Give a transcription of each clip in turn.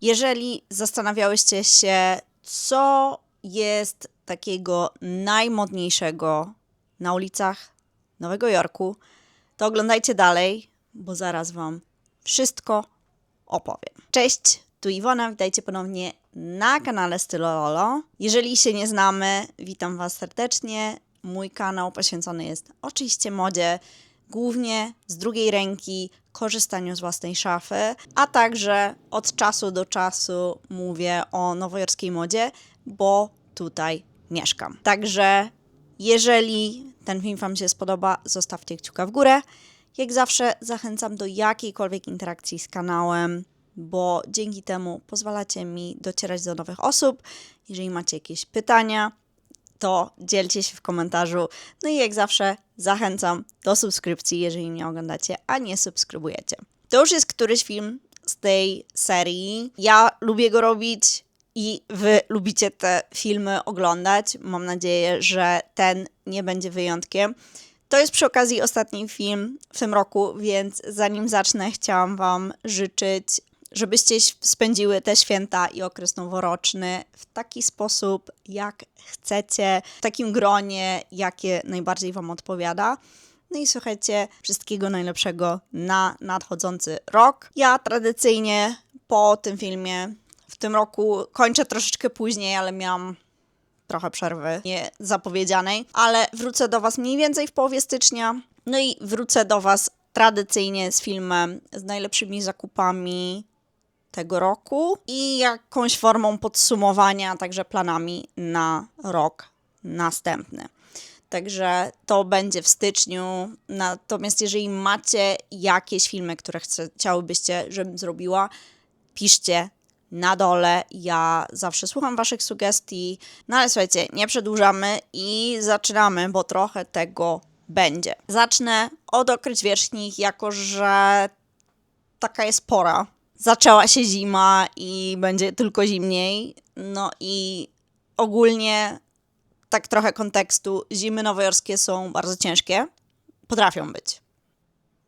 Jeżeli zastanawiałyście się, co jest takiego najmodniejszego na ulicach Nowego Jorku, to oglądajcie dalej, bo zaraz Wam wszystko opowiem. Cześć, tu Iwona, witajcie ponownie na kanale Stylololo. Jeżeli się nie znamy, witam Was serdecznie. Mój kanał poświęcony jest oczywiście modzie, głównie z drugiej ręki, korzystaniu z własnej szafy, a także od czasu do czasu mówię o nowojorskiej modzie, bo tutaj mieszkam. Także jeżeli ten film Wam się spodoba, zostawcie kciuka w górę. Jak zawsze zachęcam do jakiejkolwiek interakcji z kanałem, bo dzięki temu pozwalacie mi docierać do nowych osób. Jeżeli macie jakieś pytania, to dzielcie się w komentarzu. No i jak zawsze zachęcam do subskrypcji, jeżeli mnie oglądacie, a nie subskrybujecie. To już jest któryś film z tej serii. Ja lubię go robić i wy lubicie te filmy oglądać. Mam nadzieję, że ten nie będzie wyjątkiem. To jest przy okazji ostatni film w tym roku, więc zanim zacznę, chciałam Wam życzyć, żebyście spędziły te święta i okres noworoczny w taki sposób, jak chcecie, w takim gronie, jakie najbardziej Wam odpowiada. No i słuchajcie, wszystkiego najlepszego na nadchodzący rok. Ja tradycyjnie po tym filmie w tym roku kończę troszeczkę później, ale miałam trochę przerwy niezapowiedzianej, ale wrócę do Was mniej więcej w połowie stycznia. No i wrócę do Was tradycyjnie z filmem z najlepszymi zakupami tego roku i jakąś formą podsumowania, także planami na rok następny. Także to będzie w styczniu. Natomiast jeżeli macie jakieś filmy, które chciałybyście, żebym zrobiła, piszcie na dole. Ja zawsze słucham Waszych sugestii. No ale słuchajcie, nie przedłużamy i zaczynamy, bo trochę tego będzie. Zacznę od okryć wierzchnich, jako że taka jest pora. Zaczęła się zima i będzie tylko zimniej. No i ogólnie, tak trochę kontekstu, zimy nowojorskie są bardzo ciężkie. Potrafią być.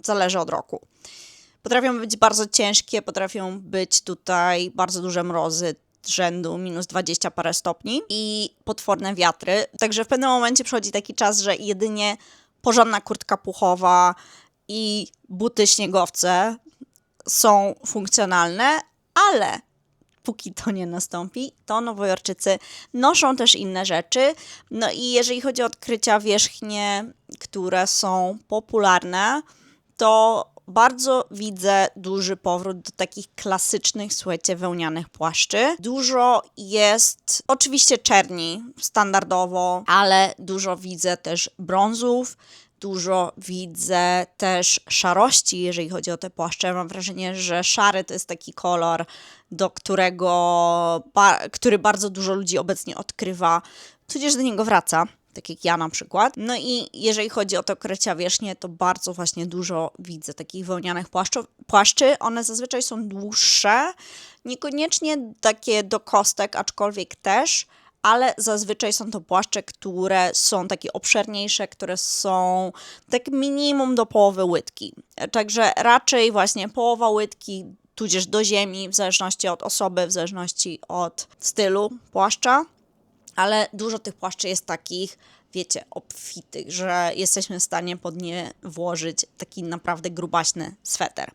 Zależy od roku. Potrafią być bardzo ciężkie, potrafią być tutaj bardzo duże mrozy rzędu minus 20 parę stopni i potworne wiatry. Także w pewnym momencie przychodzi taki czas, że jedynie porządna kurtka puchowa i buty śniegowce są funkcjonalne, ale póki to nie nastąpi, to Nowojorczycy noszą też inne rzeczy. No i jeżeli chodzi o odkrycia wierzchnie, które są popularne, to bardzo widzę duży powrót do takich klasycznych, słuchajcie, wełnianych płaszczy. Dużo jest oczywiście czerni standardowo, ale dużo widzę też brązów, dużo widzę też szarości, jeżeli chodzi o te płaszcze. Mam wrażenie, że szary to jest taki kolor, do którego, który bardzo dużo ludzi obecnie odkrywa, tudzież do niego wraca tak jak ja na przykład. No i jeżeli chodzi o to krecia wierzchnie, to bardzo właśnie dużo widzę takich wełnianych płaszczów, płaszczy. One zazwyczaj są dłuższe, niekoniecznie takie do kostek, aczkolwiek też, ale zazwyczaj są to płaszcze, które są takie obszerniejsze, które są tak minimum do połowy łydki. Także raczej właśnie połowa łydki, tudzież do ziemi, w zależności od osoby, w zależności od stylu płaszcza ale dużo tych płaszczy jest takich, wiecie, obfitych, że jesteśmy w stanie pod nie włożyć taki naprawdę grubaśny sweter.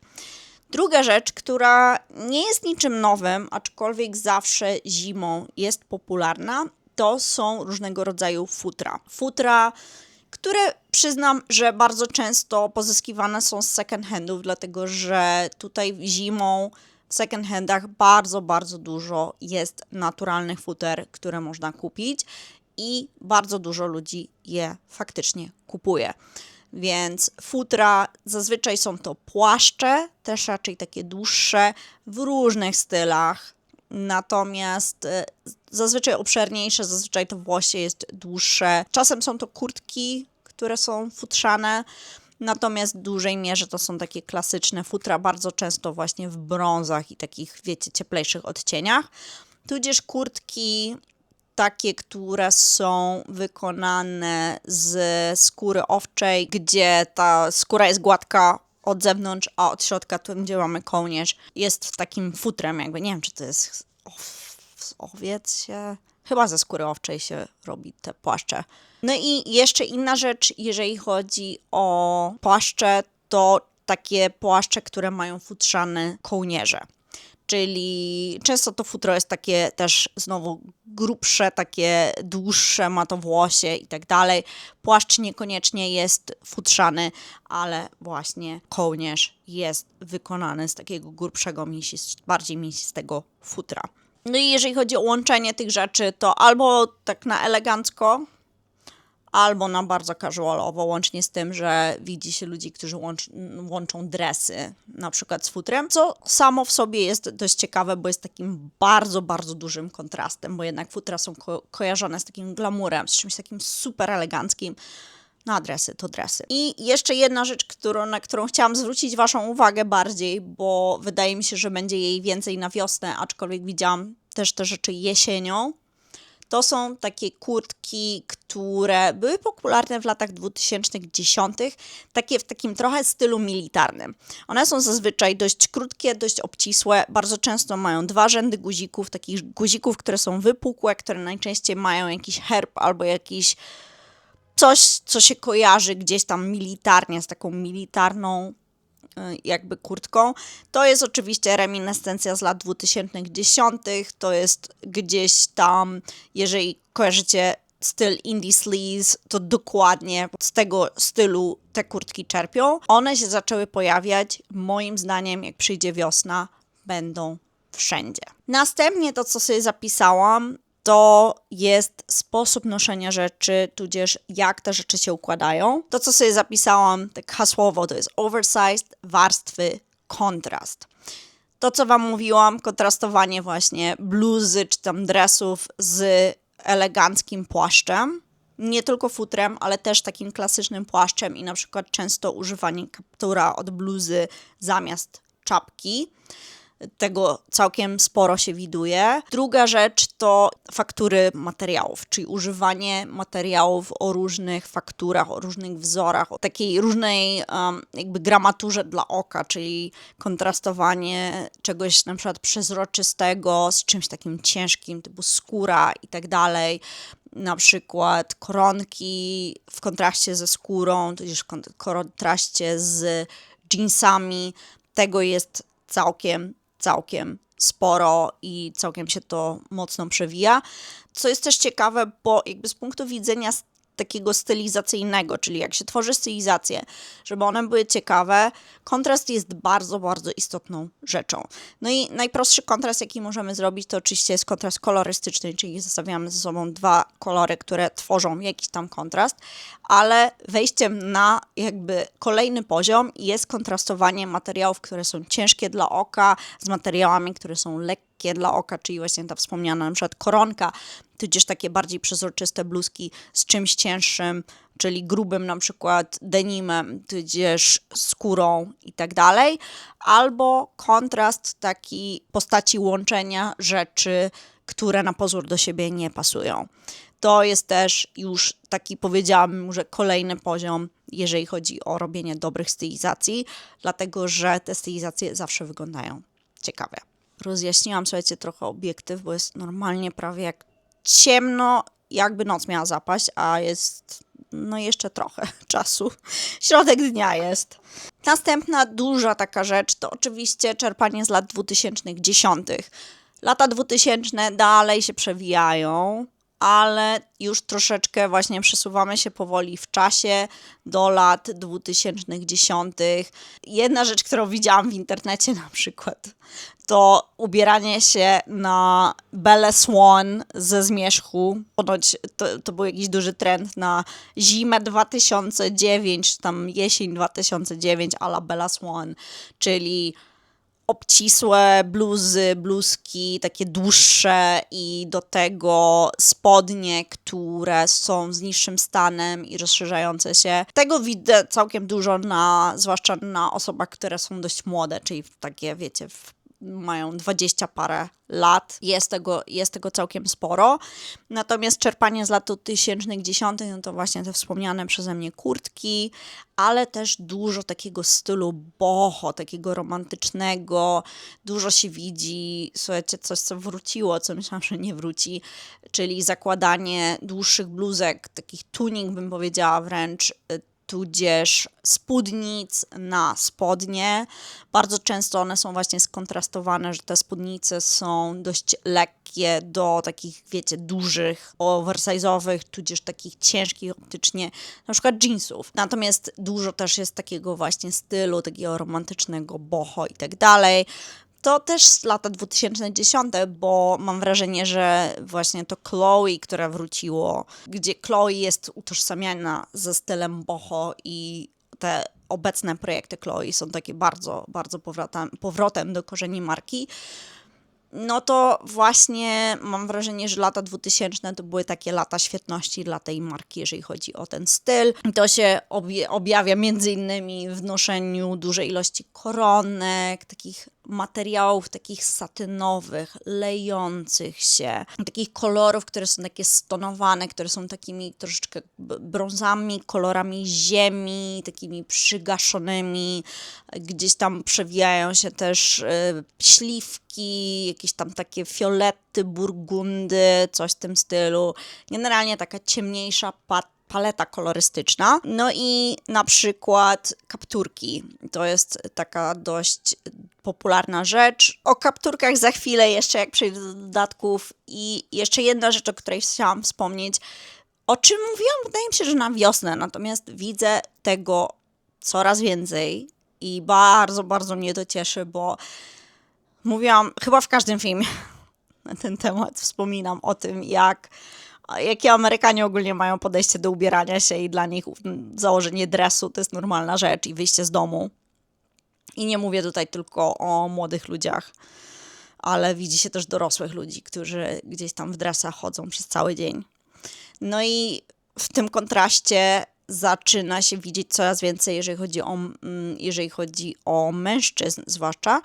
Druga rzecz, która nie jest niczym nowym, aczkolwiek zawsze zimą jest popularna, to są różnego rodzaju futra. Futra, które przyznam, że bardzo często pozyskiwane są z second handów, dlatego że tutaj zimą w second handach bardzo, bardzo dużo jest naturalnych futer, które można kupić i bardzo dużo ludzi je faktycznie kupuje. Więc futra zazwyczaj są to płaszcze, też raczej takie dłuższe, w różnych stylach. Natomiast e, zazwyczaj obszerniejsze, zazwyczaj to włosie jest dłuższe. Czasem są to kurtki, które są futrzane. Natomiast w dużej mierze to są takie klasyczne futra, bardzo często właśnie w brązach i takich, wiecie, cieplejszych odcieniach. Tudzież kurtki takie, które są wykonane z skóry owczej, gdzie ta skóra jest gładka od zewnątrz, a od środka, tu gdzie mamy kołnierz, jest takim futrem, jakby nie wiem, czy to jest owiec się. Chyba ze skóry owczej się robi te płaszcze. No i jeszcze inna rzecz, jeżeli chodzi o płaszcze, to takie płaszcze, które mają futrzane kołnierze. Czyli często to futro jest takie też znowu grubsze, takie dłuższe, ma to włosie i tak dalej. Płaszcz niekoniecznie jest futrzany, ale właśnie kołnierz jest wykonany z takiego grubszego, bardziej mięsistego futra. No i jeżeli chodzi o łączenie tych rzeczy, to albo tak na elegancko, albo na bardzo casualowo, łącznie z tym, że widzi się ludzi, którzy łącz, łączą dresy, na przykład z futrem, co samo w sobie jest dość ciekawe, bo jest takim bardzo, bardzo dużym kontrastem, bo jednak futra są ko- kojarzone z takim glamurem, z czymś takim super eleganckim. Na dresy to dresy. I jeszcze jedna rzecz, którą, na którą chciałam zwrócić Waszą uwagę bardziej, bo wydaje mi się, że będzie jej więcej na wiosnę, aczkolwiek widziałam też te rzeczy jesienią. To są takie kurtki, które były popularne w latach 2010, takie w takim trochę stylu militarnym. One są zazwyczaj dość krótkie, dość obcisłe, bardzo często mają dwa rzędy guzików, takich guzików, które są wypukłe, które najczęściej mają jakiś herb albo jakiś coś, co się kojarzy gdzieś tam militarnie z taką militarną jakby kurtką. To jest oczywiście reminiscencja z lat 2010. To jest gdzieś tam, jeżeli kojarzycie styl indie sleaze, to dokładnie z tego stylu te kurtki czerpią. One się zaczęły pojawiać, moim zdaniem, jak przyjdzie wiosna, będą wszędzie. Następnie to, co sobie zapisałam, to jest sposób noszenia rzeczy, tudzież jak te rzeczy się układają. To, co sobie zapisałam, tak hasłowo, to jest oversized, warstwy, kontrast. To, co Wam mówiłam, kontrastowanie właśnie bluzy czy tam dresów z eleganckim płaszczem. Nie tylko futrem, ale też takim klasycznym płaszczem i na przykład często używanie kaptura od bluzy zamiast czapki tego całkiem sporo się widuje. Druga rzecz to faktury materiałów, czyli używanie materiałów o różnych fakturach, o różnych wzorach, o takiej różnej um, jakby gramaturze dla oka, czyli kontrastowanie czegoś na przykład przezroczystego z czymś takim ciężkim, typu skóra i tak dalej na przykład koronki w kontraście ze skórą, tudzież w kontraście z jeansami. Tego jest całkiem, całkiem sporo i całkiem się to mocno przewija. Co jest też ciekawe, bo jakby z punktu widzenia takiego stylizacyjnego, czyli jak się tworzy stylizację, żeby one były ciekawe, kontrast jest bardzo, bardzo istotną rzeczą. No i najprostszy kontrast, jaki możemy zrobić, to oczywiście jest kontrast kolorystyczny, czyli zostawiamy ze sobą dwa kolory, które tworzą jakiś tam kontrast, ale wejściem na jakby kolejny poziom jest kontrastowanie materiałów, które są ciężkie dla oka, z materiałami, które są lekkie dla oka, czyli właśnie ta wspomniana na przykład koronka, tudzież takie bardziej przezroczyste bluzki z czymś cięższym, czyli grubym na przykład denimem, tudzież skórą i tak dalej, albo kontrast taki postaci łączenia rzeczy, które na pozór do siebie nie pasują. To jest też już taki, powiedziałabym, że kolejny poziom, jeżeli chodzi o robienie dobrych stylizacji, dlatego że te stylizacje zawsze wyglądają ciekawe. Rozjaśniłam, słuchajcie, trochę obiektyw, bo jest normalnie prawie jak ciemno, jakby noc miała zapaść, a jest no jeszcze trochę czasu. Środek dnia jest. Następna duża taka rzecz to oczywiście czerpanie z lat 2010. Lata 2000 dalej się przewijają, ale już troszeczkę właśnie przesuwamy się powoli w czasie do lat 2010. Jedna rzecz, którą widziałam w internecie na przykład, to ubieranie się na Belle Swan ze zmierzchu. Ponoć to, to był jakiś duży trend na zimę 2009, czy tam jesień 2009, a la Bella Swan, czyli obcisłe bluzy, bluzki, takie dłuższe i do tego spodnie, które są z niższym stanem i rozszerzające się. Tego widzę całkiem dużo na, zwłaszcza na osobach, które są dość młode, czyli takie, wiecie, w mają 20 parę lat. Jest tego, jest tego całkiem sporo. Natomiast czerpanie z lat 2010, no to właśnie te wspomniane przeze mnie kurtki, ale też dużo takiego stylu boho, takiego romantycznego. Dużo się widzi, słuchajcie, coś co wróciło, co myślałam, że nie wróci, czyli zakładanie dłuższych bluzek, takich tunik bym powiedziała wręcz, y, tudzież spódnic na spodnie. Bardzo często one są właśnie skontrastowane, że te spódnice są dość lekkie do takich, wiecie, dużych, oversize'owych, tudzież takich ciężkich optycznie, na przykład jeansów. Natomiast dużo też jest takiego właśnie stylu, takiego romantycznego boho i tak dalej to też lata 2010, bo mam wrażenie, że właśnie to Chloe, które wróciło, gdzie Chloe jest utożsamiana ze stylem boho i te obecne projekty Chloe są takie bardzo, bardzo powrotem, powrotem do korzeni marki no to właśnie mam wrażenie, że lata 2000 to były takie lata świetności dla tej marki, jeżeli chodzi o ten styl. To się objawia między innymi w noszeniu dużej ilości koronek, takich materiałów takich satynowych, lejących się, takich kolorów, które są takie stonowane, które są takimi troszeczkę brązami, kolorami ziemi, takimi przygaszonymi. Gdzieś tam przewijają się też y, śliwki, jakieś tam takie fiolety, burgundy, coś w tym stylu. Generalnie taka ciemniejsza pat paleta kolorystyczna. No i na przykład kapturki. To jest taka dość popularna rzecz. O kapturkach za chwilę jeszcze, jak przejdę do dodatków. I jeszcze jedna rzecz, o której chciałam wspomnieć. O czym mówiłam, wydaje mi się, że na wiosnę, natomiast widzę tego coraz więcej i bardzo, bardzo mnie to cieszy, bo mówiłam chyba w każdym filmie na ten temat, wspominam o tym, jak jakie Amerykanie ogólnie mają podejście do ubierania się i dla nich założenie dresu to jest normalna rzecz i wyjście z domu. I nie mówię tutaj tylko o młodych ludziach, ale widzi się też dorosłych ludzi, którzy gdzieś tam w dresach chodzą przez cały dzień. No i w tym kontraście zaczyna się widzieć coraz więcej, jeżeli chodzi o, mm, jeżeli chodzi o mężczyzn, zwłaszcza,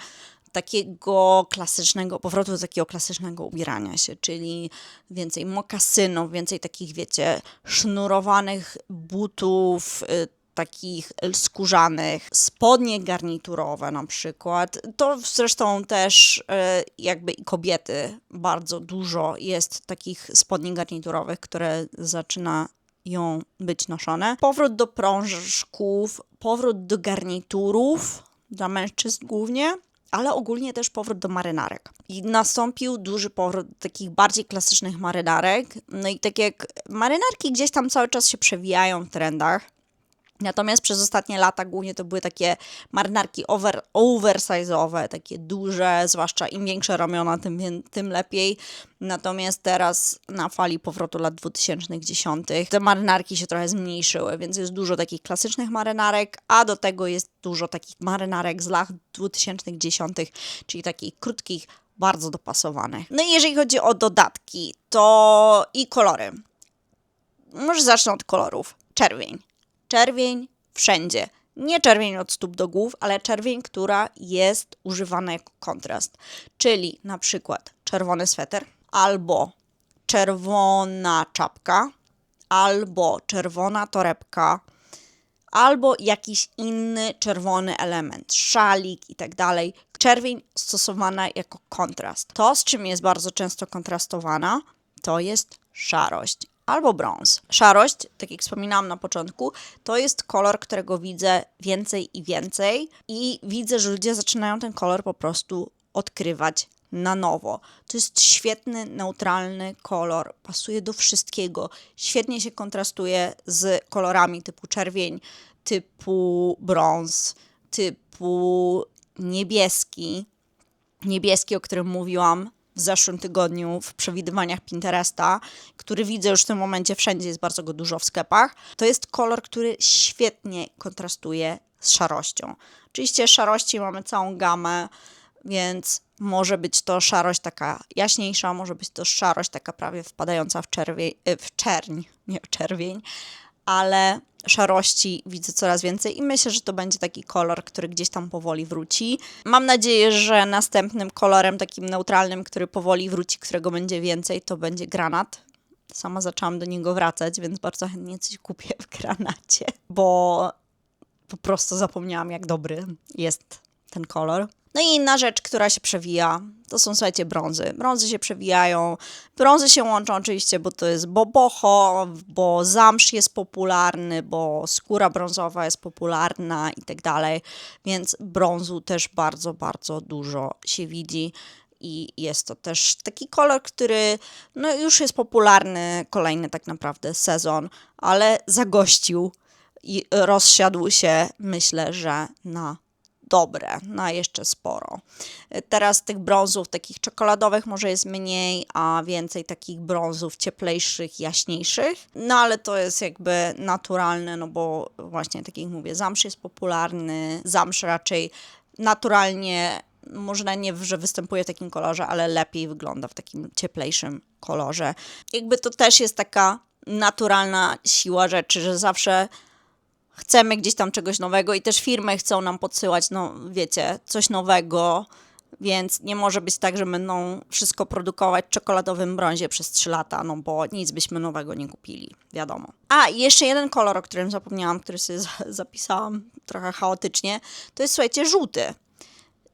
takiego klasycznego, powrotu do takiego klasycznego ubierania się, czyli więcej mokasynów, więcej takich, wiecie, sznurowanych butów, y, takich skórzanych, spodnie garniturowe na przykład. To zresztą też y, jakby i kobiety bardzo dużo jest takich spodni garniturowych, które zaczyna ją być noszone. Powrót do prążków, powrót do garniturów dla mężczyzn głównie ale ogólnie też powrót do marynarek. I nastąpił duży powrót takich bardziej klasycznych marynarek. No i tak jak marynarki gdzieś tam cały czas się przewijają w trendach, Natomiast przez ostatnie lata głównie to były takie marynarki over, oversize'owe, takie duże, zwłaszcza im większe ramiona, tym, tym lepiej. Natomiast teraz na fali powrotu lat 2010 te marynarki się trochę zmniejszyły, więc jest dużo takich klasycznych marynarek, a do tego jest dużo takich marynarek z lat 2010, czyli takich krótkich, bardzo dopasowanych. No i jeżeli chodzi o dodatki, to i kolory. Może zacznę od kolorów. Czerwień czerwień wszędzie. Nie czerwień od stóp do głów, ale czerwień, która jest używana jako kontrast. Czyli na przykład czerwony sweter, albo czerwona czapka, albo czerwona torebka, albo jakiś inny czerwony element, szalik i tak dalej. Czerwień stosowana jako kontrast. To, z czym jest bardzo często kontrastowana, to jest szarość albo brąz. Szarość, tak jak wspominałam na początku, to jest kolor, którego widzę więcej i więcej i widzę, że ludzie zaczynają ten kolor po prostu odkrywać na nowo. To jest świetny, neutralny kolor, pasuje do wszystkiego. Świetnie się kontrastuje z kolorami typu czerwień, typu brąz, typu niebieski. Niebieski, o którym mówiłam, w zeszłym tygodniu w przewidywaniach Pinteresta, który widzę już w tym momencie wszędzie, jest bardzo go dużo w sklepach. To jest kolor, który świetnie kontrastuje z szarością. Oczywiście szarości mamy całą gamę, więc może być to szarość taka jaśniejsza, może być to szarość taka prawie wpadająca w, czerwień, w czerń, nie w czerwień, ale szarości widzę coraz więcej i myślę, że to będzie taki kolor, który gdzieś tam powoli wróci. Mam nadzieję, że następnym kolorem takim neutralnym, który powoli wróci, którego będzie więcej, to będzie granat. Sama zaczęłam do niego wracać, więc bardzo chętnie coś kupię w granacie, bo po prostu zapomniałam, jak dobry jest ten kolor. No i inna rzecz, która się przewija, to są, słuchajcie, brązy. Brązy się przewijają. Brązy się łączą oczywiście, bo to jest bobocho, bo zamsz jest popularny, bo skóra brązowa jest popularna i tak dalej. Więc brązu też bardzo, bardzo dużo się widzi. I jest to też taki kolor, który no już jest popularny, kolejny tak naprawdę sezon, ale zagościł i rozsiadł się, myślę, że na dobre, na jeszcze sporo. Teraz tych brązów takich czekoladowych może jest mniej, a więcej takich brązów cieplejszych, jaśniejszych. No ale to jest jakby naturalne, no bo właśnie tak jak mówię, zamsz jest popularny, zamsz raczej naturalnie może nie, że występuje w takim kolorze, ale lepiej wygląda w takim cieplejszym kolorze. Jakby to też jest taka naturalna siła rzeczy, że zawsze chcemy gdzieś tam czegoś nowego i też firmy chcą nam podsyłać, no wiecie, coś nowego, więc nie może być tak, że będą wszystko produkować w czekoladowym brązie przez 3 lata, no bo nic byśmy nowego nie kupili, wiadomo. A, i jeszcze jeden kolor, o którym zapomniałam, który sobie zapisałam trochę chaotycznie, to jest, słuchajcie, żółty.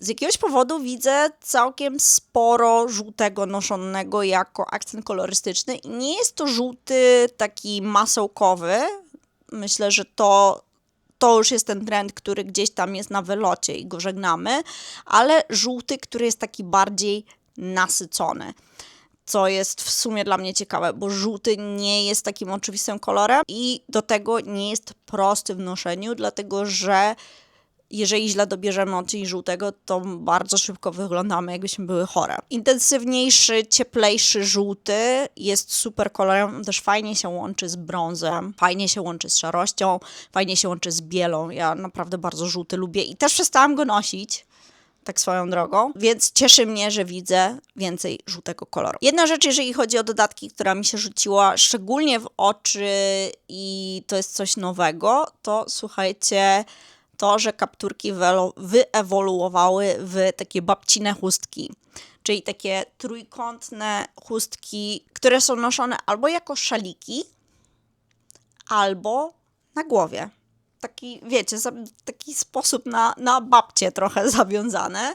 Z jakiegoś powodu widzę całkiem sporo żółtego noszonego jako akcent kolorystyczny i nie jest to żółty taki masełkowy, myślę, że to, to już jest ten trend, który gdzieś tam jest na wylocie i go żegnamy, ale żółty, który jest taki bardziej nasycony co jest w sumie dla mnie ciekawe, bo żółty nie jest takim oczywistym kolorem i do tego nie jest prosty w noszeniu, dlatego że jeżeli źle dobierzemy odcień żółtego, to bardzo szybko wyglądamy, jakbyśmy były chore. Intensywniejszy, cieplejszy żółty jest super kolorem, też fajnie się łączy z brązem, fajnie się łączy z szarością, fajnie się łączy z bielą. Ja naprawdę bardzo żółty lubię i też przestałam go nosić tak swoją drogą, więc cieszy mnie, że widzę więcej żółtego koloru. Jedna rzecz, jeżeli chodzi o dodatki, która mi się rzuciła szczególnie w oczy i to jest coś nowego, to słuchajcie, to, że kapturki wyewoluowały w takie babcine chustki, czyli takie trójkątne chustki, które są noszone albo jako szaliki, albo na głowie. Taki, wiecie, taki sposób na, na babcie trochę zawiązane.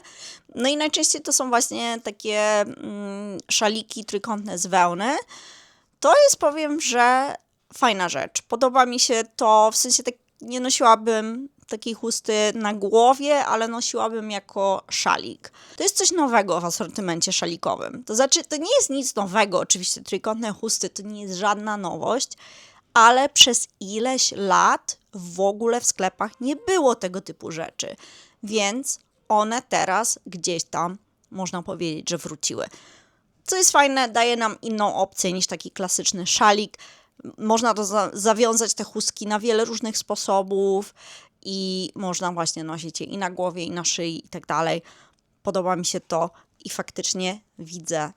No i najczęściej to są właśnie takie mm, szaliki trójkątne z wełny. To jest, powiem, że fajna rzecz. Podoba mi się to, w sensie tak nie nosiłabym takiej chusty na głowie, ale nosiłabym jako szalik. To jest coś nowego w asortymencie szalikowym. To znaczy, to nie jest nic nowego, oczywiście trójkątne chusty to nie jest żadna nowość, ale przez ileś lat w ogóle w sklepach nie było tego typu rzeczy, więc one teraz gdzieś tam, można powiedzieć, że wróciły. Co jest fajne, daje nam inną opcję niż taki klasyczny szalik. Można to za zawiązać te chustki na wiele różnych sposobów i można właśnie nosić je i na głowie, i na szyi, i tak dalej. Podoba mi się to i faktycznie widzę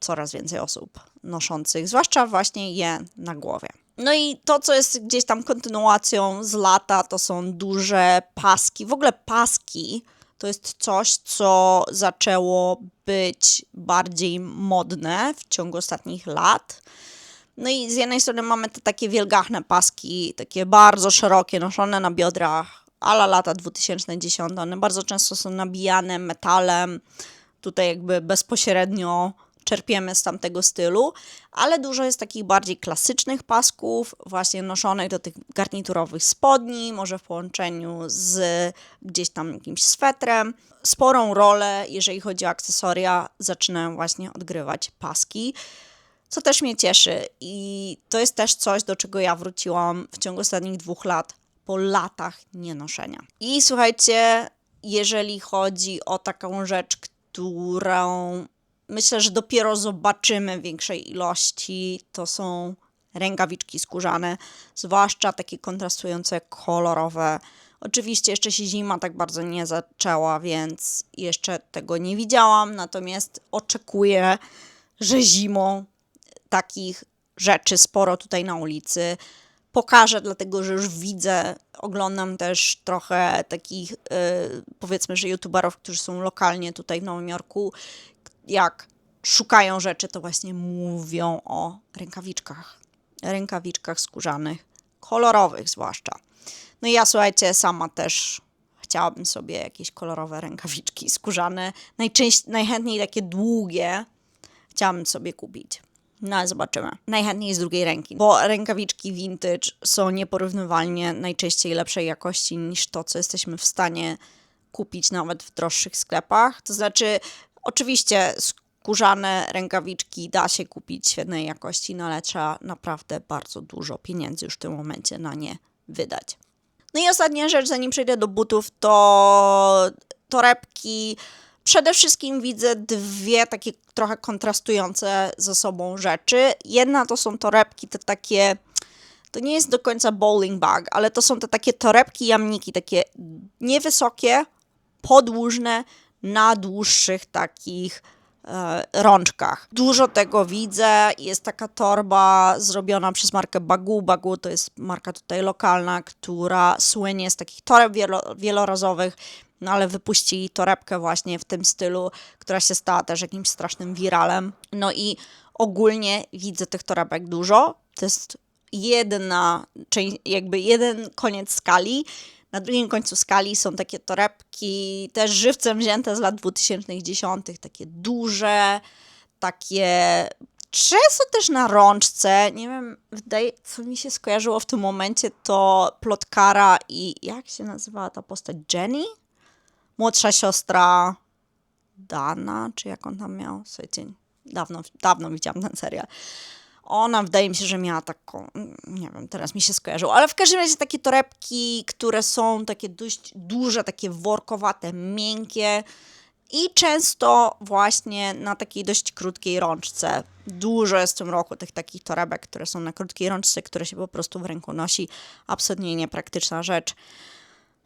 coraz więcej osób noszących, zwłaszcza właśnie je na głowie. No i to, co jest gdzieś tam kontynuacją z lata, to są duże paski. W ogóle paski to jest coś, co zaczęło być bardziej modne w ciągu ostatnich lat. No i z jednej strony mamy te takie wielgachne paski, takie bardzo szerokie, noszone na biodrach, ala lata 2010. One bardzo często są nabijane metalem, tutaj jakby bezpośrednio czerpiemy z tamtego stylu, ale dużo jest takich bardziej klasycznych pasków, właśnie noszonych do tych garniturowych spodni, może w połączeniu z gdzieś tam jakimś swetrem. Sporą rolę, jeżeli chodzi o akcesoria, zaczynają właśnie odgrywać paski co też mnie cieszy. I to jest też coś, do czego ja wróciłam w ciągu ostatnich dwóch lat, po latach nienoszenia. I słuchajcie, jeżeli chodzi o taką rzecz, którą myślę, że dopiero zobaczymy w większej ilości, to są rękawiczki skórzane, zwłaszcza takie kontrastujące kolorowe. Oczywiście jeszcze się zima tak bardzo nie zaczęła, więc jeszcze tego nie widziałam, natomiast oczekuję, że zimą takich rzeczy sporo tutaj na ulicy pokażę, dlatego że już widzę, oglądam też trochę takich, y, powiedzmy, że youtuberów, którzy są lokalnie tutaj w Nowym Jorku, jak szukają rzeczy, to właśnie mówią o rękawiczkach. Rękawiczkach skórzanych, kolorowych zwłaszcza. No i ja słuchajcie, sama też chciałabym sobie jakieś kolorowe rękawiczki skórzane. Najczęściej, najchętniej takie długie chciałabym sobie kupić. No ale zobaczymy. Najchętniej z drugiej ręki, bo rękawiczki vintage są nieporównywalnie najczęściej lepszej jakości niż to, co jesteśmy w stanie kupić nawet w droższych sklepach. To znaczy, oczywiście skórzane rękawiczki da się kupić świetnej jakości, no ale trzeba naprawdę bardzo dużo pieniędzy już w tym momencie na nie wydać. No i ostatnia rzecz, zanim przejdę do butów, to torebki. Przede wszystkim widzę dwie takie trochę kontrastujące ze sobą rzeczy. Jedna to są torebki, te takie. To nie jest do końca bowling bag, ale to są te takie torebki jamniki, takie niewysokie, podłużne, na dłuższych takich e, rączkach. Dużo tego widzę. Jest taka torba zrobiona przez markę Bagu. Bagu to jest marka tutaj lokalna, która słynie z takich toreb wielo, wielorazowych. No ale wypuścili torebkę właśnie w tym stylu, która się stała też jakimś strasznym wiralem. No i ogólnie widzę tych torebek dużo. To jest jedna, jakby jeden koniec skali. Na drugim końcu skali są takie torebki, też żywcem wzięte z lat 2010, takie duże, takie często też na rączce. Nie wiem, wydaje, co mi się skojarzyło w tym momencie, to plotkara i jak się nazywała ta postać? Jenny? Młodsza siostra Dana, czy jak on tam miał? Słuchajcie, dawno, dawno widziałam ten serial. Ona wydaje mi się, że miała taką, nie wiem, teraz mi się skojarzyło, ale w każdym razie takie torebki, które są takie dość duże, takie workowate, miękkie i często właśnie na takiej dość krótkiej rączce. Dużo jest w tym roku tych takich torebek, które są na krótkiej rączce, które się po prostu w ręku nosi. Absolutnie niepraktyczna rzecz.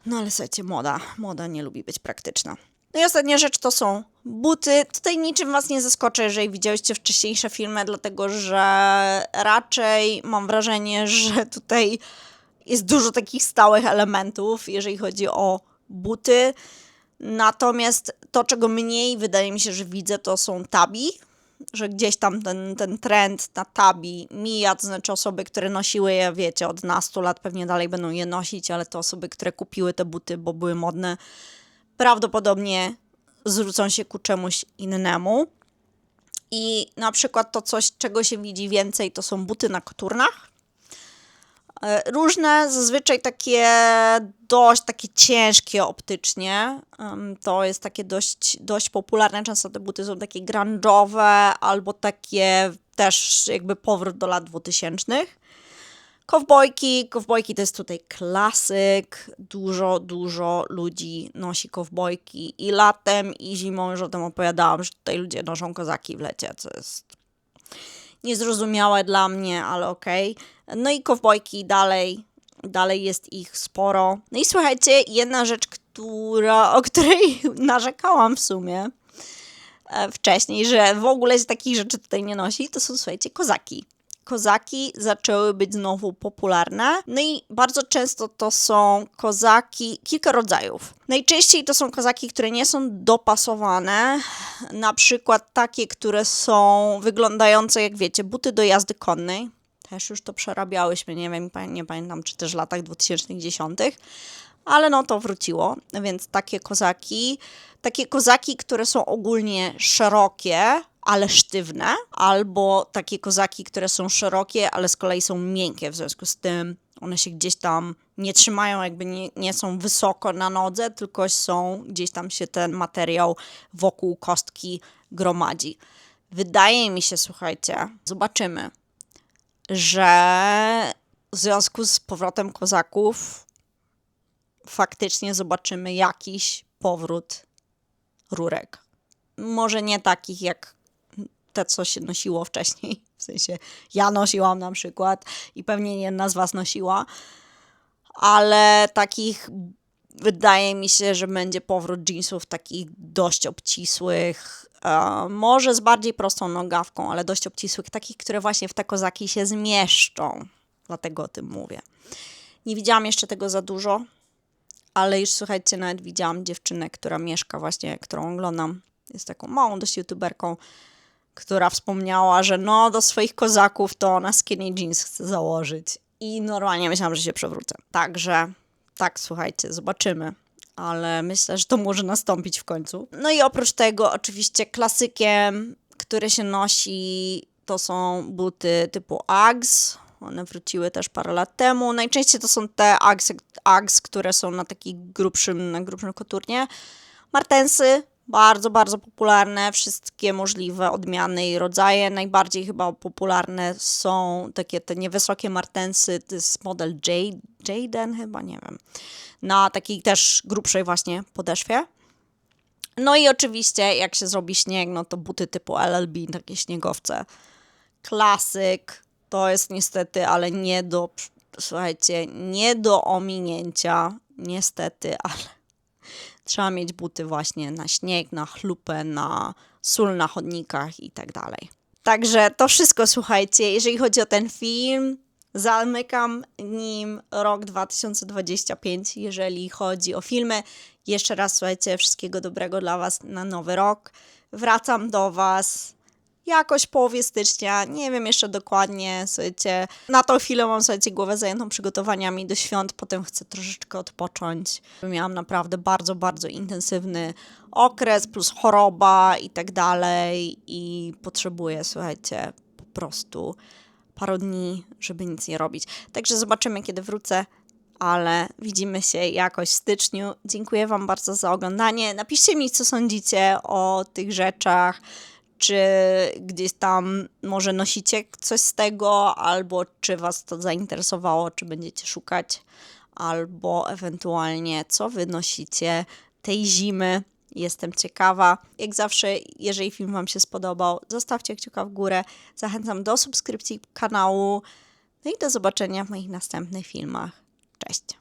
No ale słuchajcie, moda, moda nie lubi być praktyczna. No i ostatnia rzecz to są buty. Tutaj niczym Was nie zaskoczę, jeżeli widzieliście wcześniejsze filmy, dlatego że raczej mam wrażenie, że tutaj jest dużo takich stałych elementów, jeżeli chodzi o buty. Natomiast to, czego mniej wydaje mi się, że widzę, to są tabi, że gdzieś tam ten, ten trend na tabi mija, to znaczy osoby, które nosiły je, wiecie, od nastu lat pewnie dalej będą je nosić, ale to osoby, które kupiły te buty, bo były modne, prawdopodobnie zwrócą się ku czemuś innemu. I na przykład to coś, czego się widzi więcej, to są buty na koturnach. E, różne, zazwyczaj takie dość takie ciężkie optycznie. To jest takie dość, dość popularne. Często te buty są takie grunge'owe albo takie też jakby powrót do lat 2000. Kowbojki, kowbojki to jest tutaj klasyk. Dużo, dużo ludzi nosi kowbojki i latem, i zimą. Już o tym opowiadałam, że tutaj ludzie noszą kozaki w lecie, co jest niezrozumiałe dla mnie, ale okej. Okay. No i kowbojki dalej, dalej jest ich sporo. No i słuchajcie, jedna rzecz, która, o której narzekałam w sumie e, wcześniej, że w ogóle z takich rzeczy tutaj nie nosi, to są, słuchajcie, kozaki kozaki zaczęły być znowu popularne. No i bardzo często to są kozaki, kilka rodzajów. Najczęściej to są kozaki, które nie są dopasowane, na przykład takie, które są wyglądające jak wiecie, buty do jazdy konnej. Też już to przerabiałyśmy, nie wiem, nie pamiętam, czy też w latach 2010 ale no to wróciło, więc takie kozaki, takie kozaki, które są ogólnie szerokie, ale sztywne, albo takie kozaki, które są szerokie, ale z kolei są miękkie, w związku z tym one się gdzieś tam nie trzymają, jakby nie, nie są wysoko na nodze, tylko są gdzieś tam się ten materiał wokół kostki gromadzi. Wydaje mi się, słuchajcie, zobaczymy, że w związku z powrotem kozaków faktycznie zobaczymy jakiś powrót rurek. Może nie takich jak te, co się nosiło wcześniej. W sensie ja nosiłam na przykład i pewnie jedna z Was nosiła, ale takich wydaje mi się, że będzie powrót jeansów takich dość obcisłych, e, może z bardziej prostą nogawką, ale dość obcisłych, takich, które właśnie w te kozaki się zmieszczą. dlatego o tym mówię. Nie widziałam jeszcze tego za dużo, ale już słuchajcie, nawet widziałam dziewczynę, która mieszka właśnie, którą oglądam. Jest taką małą dość youtuberką, która wspomniała, że no do swoich kozaków to ona skinny jeans chce założyć. I normalnie myślałam, że się przewrócę. Także tak, słuchajcie, zobaczymy. Ale myślę, że to może nastąpić w końcu. No i oprócz tego, oczywiście, klasykiem, który się nosi, to są buty typu Uggs. One wróciły też parę lat temu. Najczęściej to są te Uggs, Uggs które są na takim grubszym, na grubszym koturnie. Martensy, bardzo, bardzo popularne, wszystkie możliwe odmiany i rodzaje. Najbardziej chyba popularne są takie te niewysokie martensy, to jest model Jaden chyba, nie wiem, na takiej też grubszej właśnie podeszwie. No i oczywiście, jak się zrobi śnieg, no to buty typu LLB, takie śniegowce. Klasyk, to jest niestety, ale nie do, słuchajcie, nie do ominięcia, niestety, ale trzeba mieć buty właśnie na śnieg, na chlupę, na sól na chodnikach i tak dalej. Także to wszystko, słuchajcie, jeżeli chodzi o ten film, zamykam nim rok 2025, jeżeli chodzi o filmy. Jeszcze raz, słuchajcie, wszystkiego dobrego dla Was na nowy rok. Wracam do Was jakoś połowie stycznia, nie wiem jeszcze dokładnie, słuchajcie, na tą chwilę mam, słuchajcie, głowę zajętą przygotowaniami do świąt, potem chcę troszeczkę odpocząć. Miałam naprawdę bardzo, bardzo intensywny okres, plus choroba i tak dalej i potrzebuję, słuchajcie, po prostu paru dni, żeby nic nie robić. Także zobaczymy, kiedy wrócę ale widzimy się jakoś w styczniu. Dziękuję Wam bardzo za oglądanie. Napiszcie mi, co sądzicie o tych rzeczach czy gdzieś tam może nosicie coś z tego, albo czy Was to zainteresowało, czy będziecie szukać, albo ewentualnie co Wy nosicie tej zimy. Jestem ciekawa. Jak zawsze, jeżeli film Wam się spodobał, zostawcie kciuka w górę. Zachęcam do subskrypcji kanału. No i do zobaczenia w moich następnych filmach. Cześć!